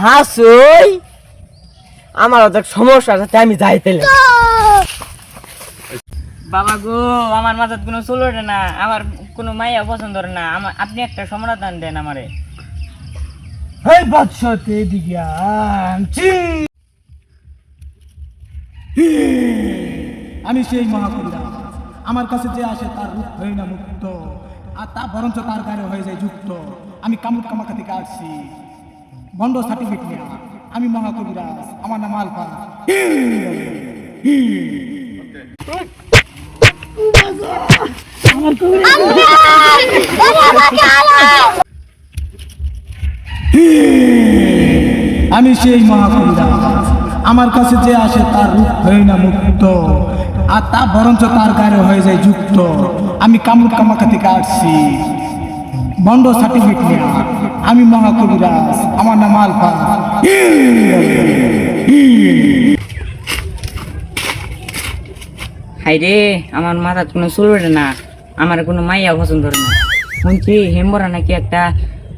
হাসুই? আমার অনেক সমস্যা আছে আমি যাইতে বাবা গো আমার মাথার কোনো চুল না আমার কোনো মাইয়া পছন্দ না আমার আপনি একটা সমাধান দেন আমারে। হেই বাদশাতে এদিকে আনছি আমি সেই মহাকবিরা আমার কাছে যে আসে তার রূপ হয়ে না মুক্ত আর তা বরঞ্চ তার গায়ে হয়ে যায় যুক্ত। আমি কামুক কামাকা থেকে আসছি। বন্ড সার্টিফিকেট আমি মহাকবিরাজ, আমার নাম আলফা। আমি সেই মহাকবিরাজ। আমার কাছে যে আসে তার রূপ হয়ে না মুক্ত। আর তা বরঞ্চ তার গায়ে হয়ে যায় যুক্ত। আমি কামাকা থেকে আসছি। বন্ড সার্টিফিকেট নিয়ে আমি মহাকবিরাজ আমার নাম আলফা হাই রে আমার মাথার কোনো চুল ওঠে না আমার কোনো মাইয়া পছন্দ করে না। শুনছি হেমবরা নাকি একটা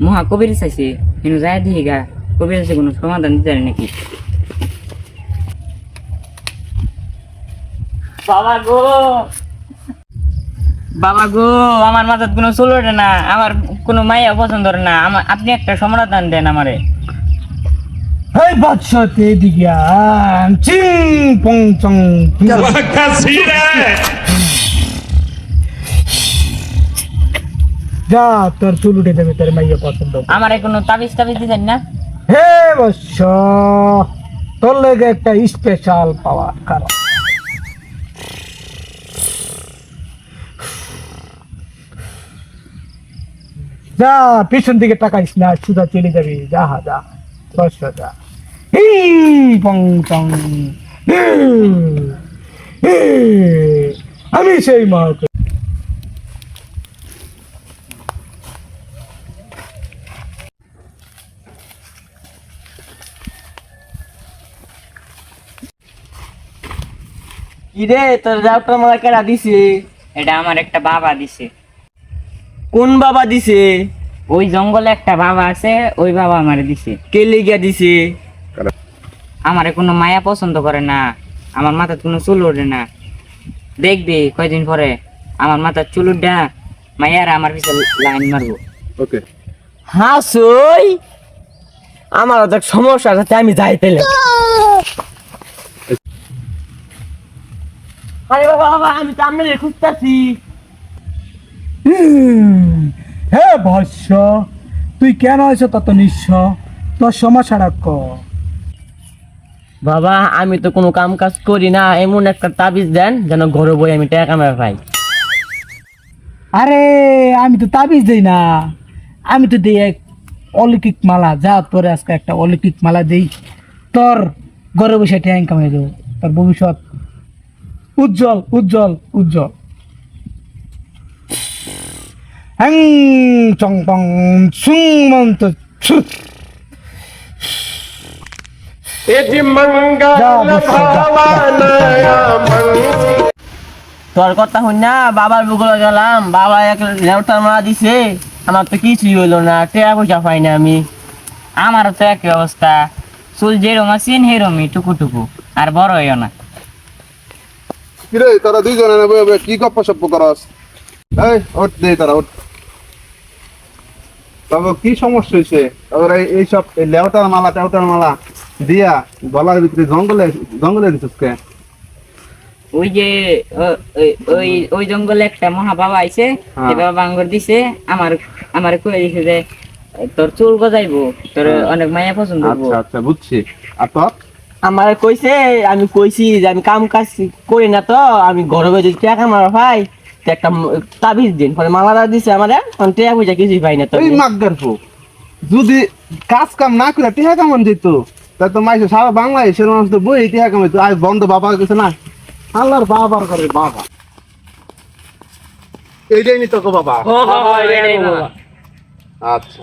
মহাকবির চাইছে কিন্তু যায় দিই গা কবির আছে কোনো সমাধান দিতে পারে নাকি? বাবা গো বাবা গো আমার মাথার কোনো চুল ওঠে না আমার কোনো মাইয়া পছন্দ না আমার আপনি একটা সমাধান দেন আমারে। হেই বাদশাতে এদিকে আনছি পং চং যা তোর চুল উঠে দেবে তোর মাইয়া পছন্দ আমারে কোনো তাবিজ তাবিজ দিতেন না? হে বৎস তোর লেগে একটা স্পেশাল পাওয়ার কারণ যা পিছন দিকে টাকাইস না সুদা চলে যাবি। যা হা যা বৎস যা হি পং হি। আমি সেই মহাক কি রে তোর ডাক্তার মারা কেডা দিছে? এটা আমার একটা বাবা দিছে। কোন বাবা দিছে? ওই জঙ্গলে একটা বাবা আছে ওই বাবা আমারে দিছে। কে লিগা দিছে? আমারে কোনো মায়া পছন্দ করে না আমার মাথার কোনো চুল ওঠে না। দেখবি কয়দিন পরে আমার মাথার চুল উঠা মায়ারা আমার পিছনে লাইন মারবো। ওকে। হাসুই আমার অনেক সমস্যা আছে আমি যাইতে আরে বাবা বাবা আমি তো আপনাদের খুঁজতেছি। হুম, হে ভস্য তুই কেন আছো তত নিঃস্ব তোর সমস্যাটা ক। বাবা আমি তো কোনো কাম কাজ করি না এমন একটা তাবিজ দেন যেন ঘরে বই আমি টাকা কামাই পাই। আরে আমি তো তাবিজ দেই না। আমি তো দিই এক অলৌকিক মালা যা তোর আজকে একটা অলৌকিক মালা দেই। তোর ঘরে বসে ট্যাং কামাই দেবো তোর ভবিষ্যৎ উজ্জ্বল উজ্জ্বল উজ্জ্বল। মন্ত ছু। যা বৎস, যা, যা। তোর কথা হই না বাবার বুকলে গেলাম বাবা এক লেউটার মারা দিছে আমার তো কিছুই হইল না টাকা পয়সা পাই না আমি আমারও তো একই অবস্থা চুল যেরম আছেন হেরমই টুকু টুকু আর বড় হইও না কিরে তারা দুইজনে কি গপ্প সপ্প করস এই ওঠ দে তারা ওঠ তবে কি সমস্যা হয়েছে? এই- এইসব এই লেওটার মালা টেওটার মালা দিয়া গলার ভিতরে জঙ্গলে জঙ্গলে কে? ওই যে ওই- ওই জঙ্গলে একটা মহা বাবা আইছে হ্যাঁ। বাবা আঙ্গুর দিছে আমার আমার কয়ে দিছে যে তোর চুল গজাইবো তোর অনেক মায়া পছন্দ আচ্ছা আচ্ছা বুঝছি। আর তোর? আমার কইছে আমি কইছি যে আমি কাম কাজ করি না তো আমি ঘরে বসে যদি টাকা মারা পাই তো একটা তাবিজ দিন। পরে মালাটা দিছে আমার টাকা পয়সা কিছুই পাই না তো। এই মাগদার ফু যদি কাজ কাম না করে টিহা কামান দিত তা তো মাইসে সারা বাংলাদেশের মানুষ তো বই টিহা কামাই আজ বন্ধ বাবা গেছে না। আল্লাহর বাবার করে বাবা। এইটাই নি তোকে বাবা। আচ্ছা।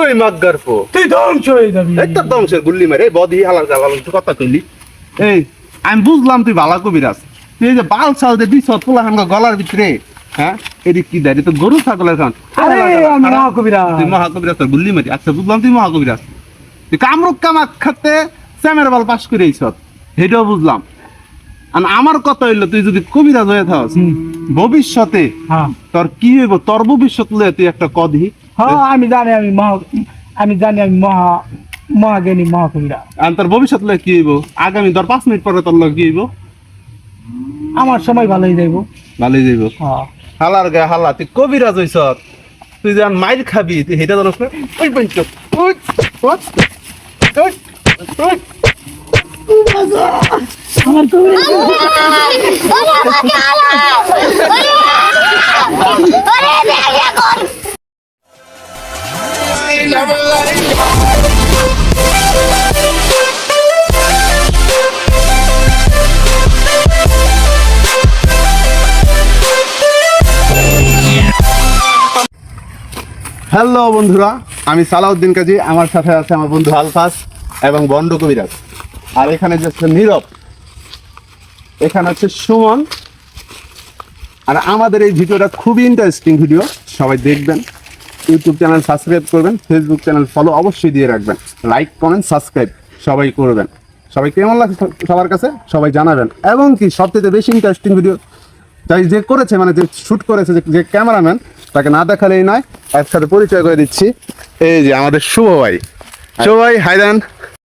ওই মাগদার ফু তুই ধ্বংস হয়ে যাবি। এই তো ধ্বংসের গুল্লি মারে বদি হালার জালাল কথা কইলি। এই আমি বুঝলাম তুই ভালো কবিরাজ। তুই এই যে বাল দে দিছ হামগা গলার ভিতরে হ্যাঁ? এদি কি তো গরু ছাগলের খান আরে মহাকবিরাজ। তুই মহাকবিরাজ তোর গুল্লি মারি আচ্ছা বুঝলাম তুই মহাকবিরাজ। তুই কামরুক কামাক খাতে স্যামের বল পাস করে সেটাও বুঝলাম। আর আমার কথা হইল তুই যদি কবিরাজ হয়ে থাকস ভবিষ্যতে হ্যাঁ। তোর কি হইব? তোর ভবিষ্যৎ লয়ে তুই একটা কদি। হ্যাঁ আমি জানি আমি মহা আমি জানি আমি মহা মহাজ্ঞানী মহাকবিরা আর তোর ভবিষ্যৎ লয়ে কি হইব? আগামী ধর পাঁচ মিনিট পরে তোর লগে কি হইব? আমার সময় ভালোই যাইব ভালোই যাইব হ্যাঁ হালার গায়ে হালা তুই কবিরাজ হইছ তুই যেন মাইর খাবি তুই হেটা জানোস না ওই পঞ্চ আমার কবিরা হ্যালো বন্ধুরা, আমি সালাউদ্দিন কাজী, আমার সাথে আছে আমার বন্ধু আলফাস এবং বন্ড কবিরাজ। আর এখানে যে নীরব, এখানে হচ্ছে সুমন। আর আমাদের এই ভিডিওটা খুবই ইন্টারেস্টিং ভিডিও সবাই দেখবেন। ইউটিউব চ্যানেল সাবস্ক্রাইব করবেন ফেসবুক চ্যানেল ফলো অবশ্যই দিয়ে রাখবেন। লাইক কমেন্ট সাবস্ক্রাইব সবাই করবেন। সবাই কেমন লাগছে সবার কাছে? সবাই জানাবেন। এবং কি সবথেকে বেশি ইন্টারেস্টিং ভিডিও তাই যে করেছে মানে যে শ্যুট করেছে, যে- ক্যামেরাম্যান তাকে না দেখালেই নয়, একসাথে পরিচয় করে দিচ্ছি। এই যে আমাদের শুভ ভাই। শুভ ভাই হাই দেন